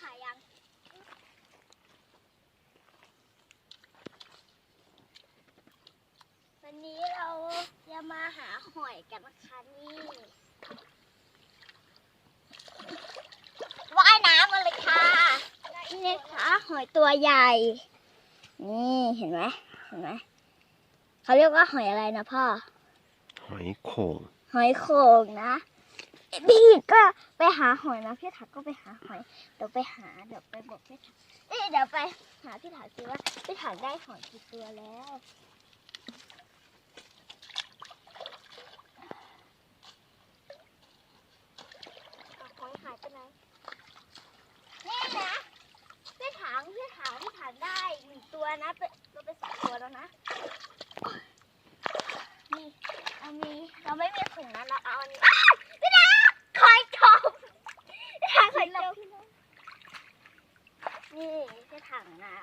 ถ่ายยังวันนี้เราจะมาหาหอยกันนะคะนี่ว่ายน้ำมาเลยค่ะนี่ค่ะหอยตัวใหญ่ นี่เห็นไหมเห็นไหมเขาเรียกว่าหอยอะไรนะพ่อ หอยโข่งหอยโข่งนะ พี่ก็ไปหาหอยนะพี่ถักก็ไปหาหอยเดี๋ยวไปหาเดี๋ยวไปบอกพี่ถักเอ้ยเดี๋ยวไปหาพี่ถักสิว่าพี่ถักได้หอยกี่ตัวแล้วหอยหายไปไหนนี่นะพี่ถังพี่ถังพี่ถังได้หนึ่งตัวนะเป็นเราไปสองตัวแล้วนะนี่เรามีเราไม่มีถุงนะเราเอาอันนี้พี่ถั คอยจมถังคอยจมนี่พี่ถังนะ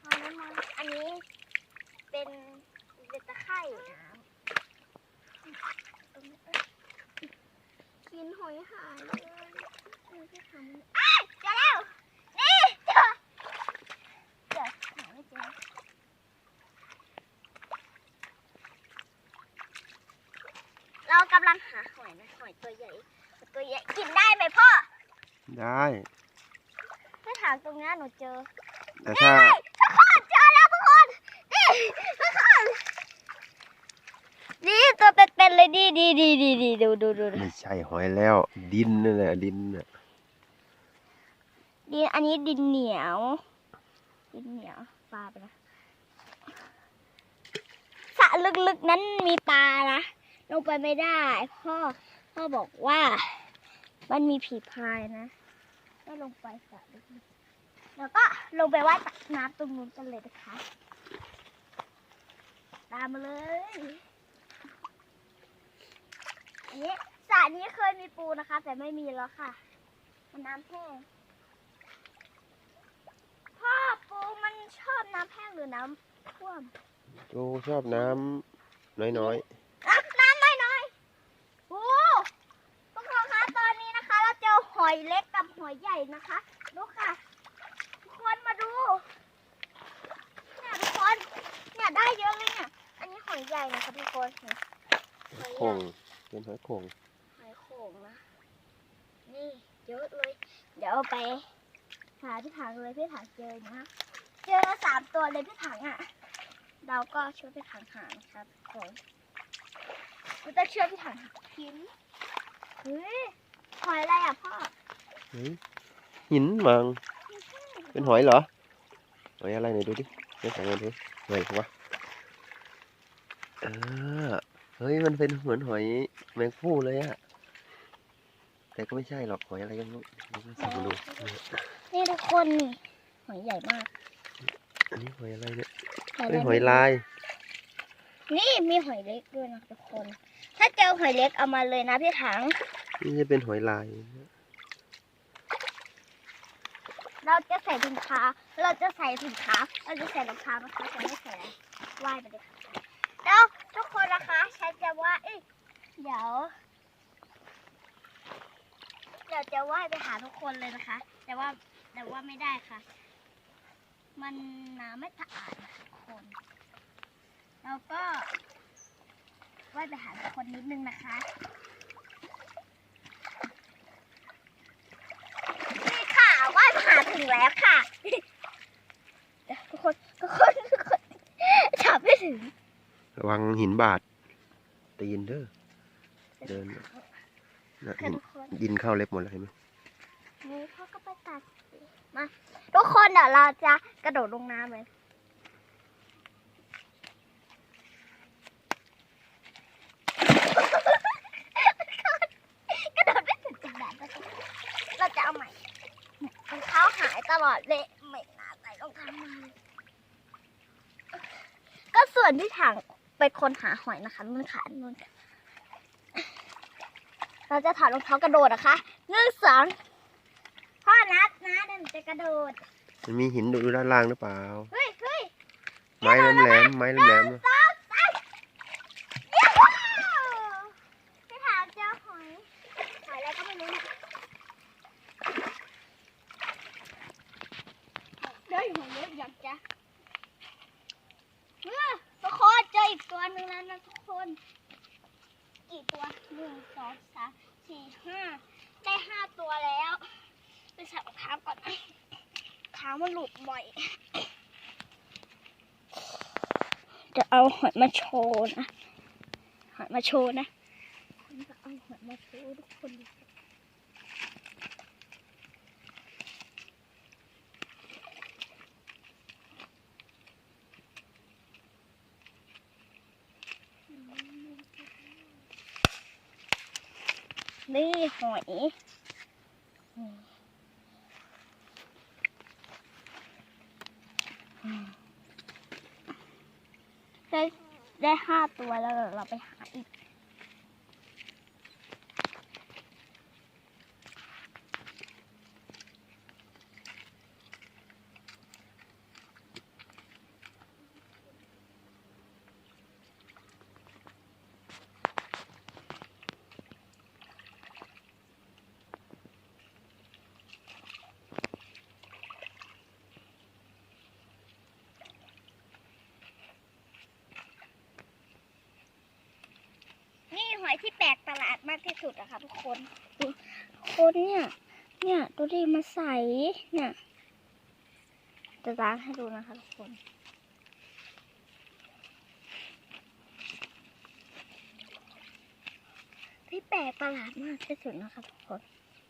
เอาน้ำมันอันนี้เป็นเป็นตะไคร่น้ำกินหอยหายเลยนี่พี่ถังอ้าวเจอแล้ว นี่เจอเจอหาไม่เจอ เรากำ ลังหาหอยนะหอยตัวใหญ่ ตัวใหญ่กินได้ไหมพ่อได้ ถ้าถามตรงนี้หนูเจอแต่ถ้าทุกคนเจอแล้วทุกคนนี่ทุกคนนี่ตัวเป็นๆเลยดีดีดีดีดีดูดูดูดูไม่ใช่หอยแล้ว ดินนั่นแหละดินน่ะดินอันนี้ดินเหนียว ดินเหนียวปลาไปนะสระลึกๆนั้นมีปลานะ ลงไปไม่ได้ พ่อ พ่อบอกว่ามันมีผีพายนะ ก็ลงไปสระลึกแล้วก็ลงไปว่ายน้ำตรงนู้นกันเลยนะคะ ตามมาเลยอันนี้สระนี้เคยมีปูนะคะ แต่ไม่มีแล้วค่ะ มันน้ำแห้ง พ่อปูมันชอบน้ำแห้งหรือน้ำท่วมโจชอบน้ำน้อยอะน้ำน้อยน้อยๆโอ้พวกเราคะตอนนี้นะคะ เราเจ อหอยเล็กกับหอยใหญ่นะคะดูค่ะทุกคนมาดูเนี่ยทุกคนเนี่ยได้เยอะเลยเนี่ย อันนี้หอยใหญ่นะคะทุกคนเนี่ยหอยๆใหโข่ญ่งเป็นหอยโข่งหอยโข่งนะนี่เยอะเลย เดี๋ยวเอาไปหาพี่ถังเลยพี่ถังเจอนะเจอสามตัวเลยพี่ถังอะ เราก็ช่วยพี่ถังหานะครับทุกคนเราจะช่วยพี่ถังหาหินเฮ้ยห อยอะไรอะพ่อเฮ้ยหินมังเป็นหอยเหรอหอยอะไรไหนดูดิเดี๋ยวใส่มาดูหอยวะเออเฮ้ยมันเป็นเหมือนหอยแมงผู้เลยอะแต่ก็ไม่ใช่หรอกหอยอะไรก็ไม่รู้เดี๋ยวใส่มาดูนี่ทุกคนนี่หอยใหญ่มาก อันนี้หอยอะไรเนี่ยหอยเฮ้ยอะไรหอยลาย นี่มีหอยเล็กด้วยนะทุกคน ถ้าเจอหอยเล็กเอามาเลยนะพี่ถัง นี่จะเป็นหอยลาย เราจะใส่ถุงเท้าเราจะใส่ถุงเท้าเราจะใส่รองเท้านะคะจะไม่ใส่อะไรว่ายไปเลยค่ะแล้วทุกคนนะคะฉันจะว่าเอ้ยเดี๋ยวเดี๋ยวจะว่ายไปหาทุกคนเลยนะคะ แต่ว่าแต่ว่าไม่ได้ค่ะ มันน้ำไม่สะอาดนะคะทุกคนเราก็ว่ายไปหาทุกคนนิดนึงนะคะ นี่ค่ะว่ายมาถึงแล้วค่ะ เดี๋ยวทุกคนทุกคนทุกคนจับไม่ถึง ระ วังหินบาดตีนเด้อเดินนะค่ะหินทุกคนดินเข้าเล็บหมดเลยเห็นไหมนี่พ่อก็ไปตัดสิมาทุกคนเดี๋ยวเราจะกระโดดลงน้ำเลยกระโดดไม่ถึงจังแบบนั้นเราจะเอาใหม่รองเท้าหายตลอดเลยไม่น่าใส่รองเท้ามาเลยก็ส่วนที่ถัง เป็นคนหาหอยนะคะนุ่นขานุ่นค่ะเราจะถอดรองเท้ากระโดดนะคะหนึ่งสองพ่อนัดนะเดี๋ยวหนูจะกระโดด มันมีหินอยู่ด้านล่างหรือเปล่า เฮ้ยเฮ้ยไม้แหลมๆไม้แหลมหนึ่งสองสามเย้พี่ถามเจอหอยหอยอะไรก็ไม่รู้เนี่ย สองสามสี่ห้าได้ห้าตัวแล้วไปใส่รองเท้าก่อนนะเท้า มันหลุดบ่อย จะเอาหอยมาโชว์นะ หอยมาโชว์นะจะเอาหอยมาโชว์ทุกคนนี่หอยอืมอืม ได้ได้ห้าตัวแล้วเราไปหาอีก นี่หอยที่แปลกประหลาด มากที่สุดอะค่ะทุกคนดูคนเนี่ย เนี่ยดูดิมาใสเนี่ยจะล้างให้ดูนะคะทุกคนที่แปลกประหลาดมากที่สุดนะคะทุกคน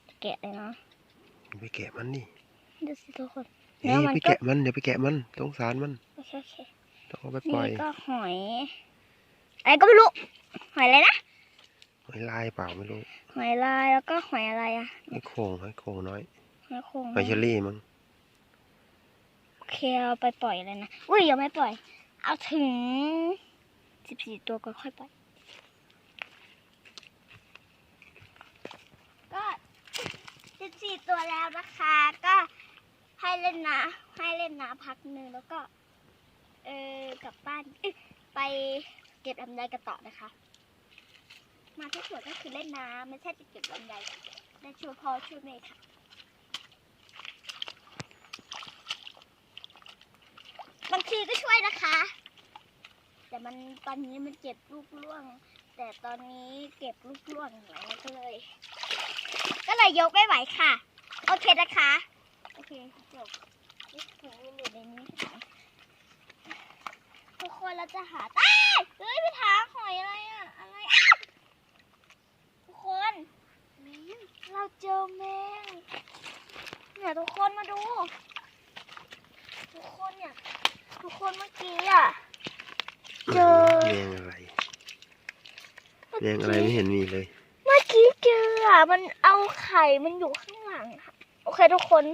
จะแกะเลยเนาะไปแกะมันนี่ดูสิทุกคนเฮ้แล้วยมันไปก็แกะมันอย่าไปแกะมันสงสารมันโอเคโอเคต้องเอาไปปล่อยนี่ก็หอยอะไรก็ไม่รู้หอยอะไรนะ หอยลายเปล่าไม่รู้ หอยลายแล้วก็หอยอะไรอะหอยโข่งหอยโข่งน้อยหอยโขงหอยเชอรี่มั้งโอเคเอาไปปล่อยเลยนะอุ้ยยังไม่ปล่อย เอาถึงสิบสี่ตัวก็ค่อยปล่อยก็สิบสี่ตัวแล้วนะคะ ก็ให้เล่นน้ำให้เล่นน้ำพักหนึ่งแล้วก็ เออกลับบ้านเอ้ยไปเก็บลำไยกันต่อนะคะ มาที่สวนก็คือเล่นน้ำไม่ใช่จะเก็บลำไยและช่วยพ่อช่วยแม่ค่ะบางทีก็ช่วยนะคะ แต่มันตอนนี้มันเก็บลูกร่วง แต่ตอนนี้เก็บลูกร่วงแล้วก็เลย ก็เลยยกไม่ไหวค่ะ โอเคนะคะ โอเคจบนี่ถุงอยู่ในนี้ทุกคนเราจะหาอ้ายเฮ้ยไปหาหอยอะไรอะอะไรอ คน เราเจอแมง เนี่ยทุกคนมาดู ทุกคนเนี่ย ทุกคนเมื่อกี้อะ เจอแมงอะไรแมงอะไรไม่เห็นมีเลย เมื่อกี้เจออะ มันเอาไข่ มันอยู่ข้างหลังค่ะ โอเคทุกคน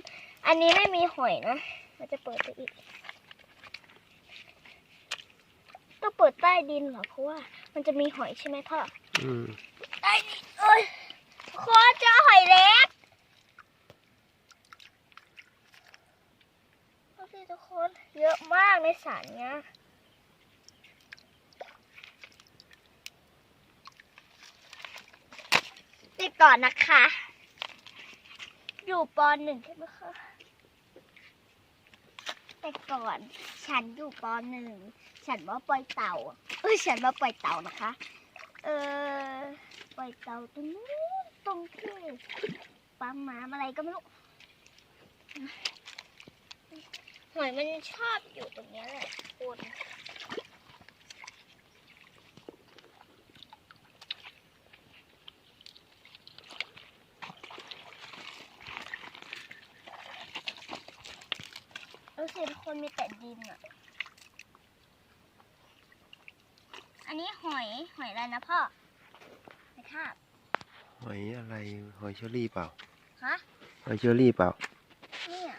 อันนี้ไม่มีหอยนะ เราจะเปิดไปอีกต้องเปิดใต้ดินเหรอ เพราะว่ามันจะมีหอยใช่ไหมพ่อ อืม ใต้เอ้ยทุกคนเจอหอยเล็กดูสิทุกคนเยอะมากในสระเนี้ยติดก่อนนะคะ อยู่ปหนึ่งใช่ไหมคะแต่ก่อน ฉันอยู่ปหนึ่ง ฉันว่าปล่อยเต่าเอ้ยฉันว่าปล่อยเต่านะคะ เออ ปล่อยเต่าตรงนู้นตรงที่ปั๊มน้ำอะไรก็ไม่รู้หอยมันชอบอยู่ตรงนี้แหละคุณรู้สึกทุกคนมีแต่ดินอะ อันนี้หอยหอยอะไรนะพ่อ หอยทากหอยอะไรหอยเชอรี่เปล่าฮะหอยเชอรี่เปล่า เนี่ย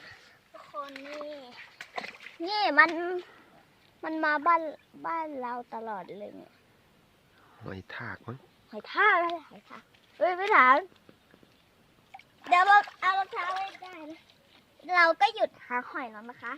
ทุกคนนี่นี่มันมันมาบ้านบ้านเราตลอดเลยเนี่ยหอยทากมั้งหอยทากอะไรหอยทากเฮ้ยไม่ถามเดี๋ยวเราเอารองเท้าไว้ได้นะเราก็หยุดหาหอยแล้วนะคะ